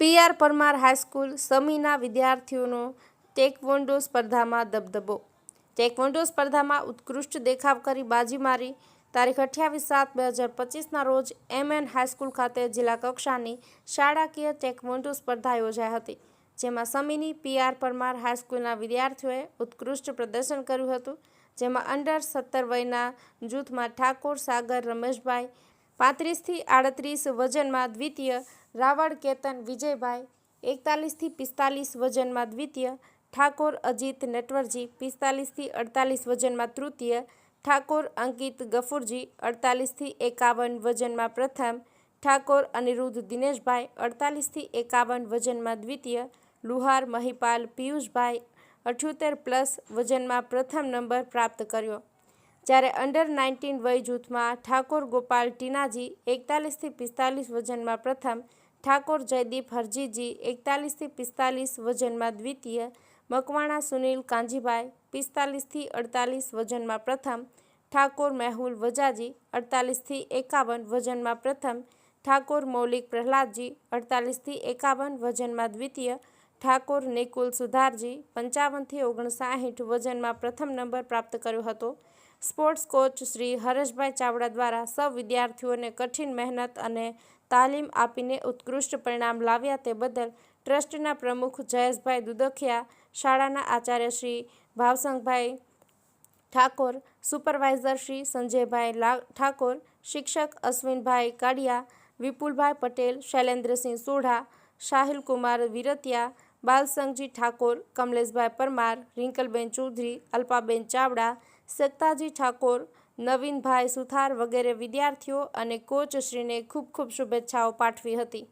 R Parmar high school સમીના વિદ્યાર્થીઓનો taekwondo સ્પર્ધામાં દબદબો. Taekwondo સ્પર્ધામાં ઉત્કૃષ્ટ દેખાવ કરી બાજી મારી. તારીખ અઠ્યાવીસ સાત બે હજાર પચીસના રોજ એમ એન હાઈસ્કૂલ ખાતે જિલ્લા કક્ષાની શાળાકીય ટેકવોન્ડો સ્પર્ધા યોજાઈ હતી, જેમાં સમીની પીઆર પરમાર હાઈસ્કૂલના વિદ્યાર્થીઓએ ઉત્કૃષ્ટ પ્રદર્શન કર્યું હતું, જેમાં અંડર સત્તર વયના જૂથમાં ઠાકોર, સાગર, રમેશભાઈ પાંત્રીસથી આડત્રીસ વજનમાં દ્વિતીય રાવળ કેતન વિજયભાઈ, એકતાલીસથી પિસ્તાલીસ વજનમાં દ્વિતીય, ઠાકોર અજીત નટવરજી, પિસ્તાલીસથી અડતાલીસ વજનમાં તૃતીય, ઠાકોર અંકિત ગફુરજી, અડતાલીસથી એકાવન વજનમાં પ્રથમ, ઠાકોર અનિરુદ્ધ દિનેશભાઈ, અડતાલીસથી એકાવન વજનમાં દ્વિતીય, લુહાર મહિપાલ પિયુષભાઈ, અઠ્યોતેર પ્લસ વજનમાં પ્રથમ નંબર પ્રાપ્ત કર્યો. જ્યારે અંડર નાઇન્ટીન વય જૂથમાં ઠાકોર ગોપાલ ટીનાજી એકતાલીસથી પિસ્તાલીસ વજનમાં પ્રથમ, ઠાકોર જયદીપ હરજીજી એકતાલીસથી પિસ્તાલીસ વજનમાં દ્વિતીય, મકવાણા સુનિલ કાંજીભાઈ પિસ્તાલીસથી અડતાલીસ વજનમાં પ્રથમ, ઠાકોર મેહુલ વજાજી અડતાલીસથી એકાવન વજનમાં પ્રથમ, ઠાકોર મૌલિક પ્રહલાદજી અડતાલીસથી એકાવન વજનમાં દ્વિતીય ઠાકોર નિકુલ સુધારજી પંચાવનથી ઓગણસાઠ વજનમાં પ્રથમ નંબર પ્રાપ્ત કર્યો હતો. સ્પોર્ટ્સ કોચ શ્રી હરેશભાઈ ચાવડા દ્વારા સૌ વિદ્યાર્થીઓને કઠિન મહેનત અને તાલીમ આપીને ઉત્કૃષ્ટ પરિણામ લાવ્યા તે બદલ ટ્રસ્ટના પ્રમુખ જયેશભાઈ દુદખિયા, શાળાના આચાર્ય શ્રી ભાવસંગભાઈ ઠાકોર, સુપરવાઇઝર શ્રી સંજયભાઈ ઠાકોર, શિક્ષક અશ્વિનભાઈ કાડિયા, વિપુલભાઈ પટેલ, શૈલેન્દ્રસિંહ સોઢા સાહિલકુમાર વિરતિયા બાલસંગજી ઠાકોર, કમલેશભાઈ પરમાર, રિંકલબેન ચૌધરી, અલ્પાબેન ચાવડા, સત્તાજી ઠાકોર, નવીનભાઈ સુથાર વગેરે વિદ્યાર્થીઓ અને કોચશ્રીને ખૂબ ખૂબ શુભેચ્છાઓ પાઠવી હતી.